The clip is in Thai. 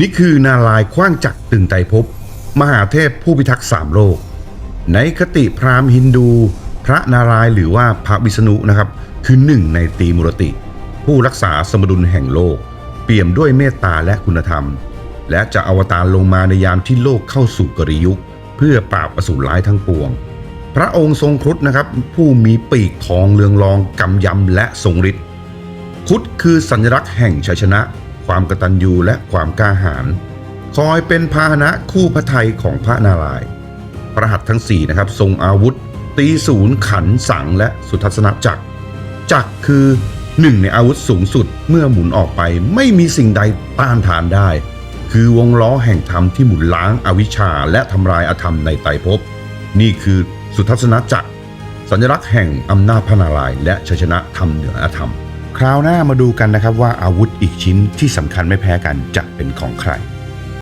นี่คือนาลายณ์คว้างจักรตึงไตรภพมหาเทพผู้พิทักษ์สามโลก ในคติพราหมณ์ฮินดู พระนารายณ์หรือว่าพระวิษณุนะครับ คือหนึ่งในตีมุรติ ผู้รักษาสมดุลแห่งโลก เปี่ยมด้วยเมตตาและคุณธรรม และจะอวตารลงมาในยามที่โลกเข้าสู่กริยุค เพื่อปราบอสูรร้ายทั้งปวง พระองค์ทรงครุฑนะครับ ผู้มีปีกทองเรืองรองกำยำและทรงฤทธิ์ครุฑคือสัญลักษณ์แห่งชัยชนะ ความกตัญญูและความกล้าหาญคอยเป็นพาหนะคู่พระไทยของพระนารายณ์พระหัตถ์ทั้งสี่นะครับทรงอาวุธ ตีศูนย์ขันสังและสุทัศนจักร จักรคือหนึ่งในอาวุธสูงสุดเมื่อหมุนออกไปไม่มีสิ่งใดต้านทานได้ คือวงล้อแห่งธรรมที่หมุนล้างอาวิชชาและทำลายอธรรมในไตรภพนี่คือสุทัศนจักร สัญลักษณ์แห่งอำนาจพระนารายณ์และชัยชนะธรรมเหนืออธรรม คราวหน้ามาดูกันนะครับว่าอาวุธอีกชิ้นที่สำคัญไม่แพ้กันจะเป็นของใคร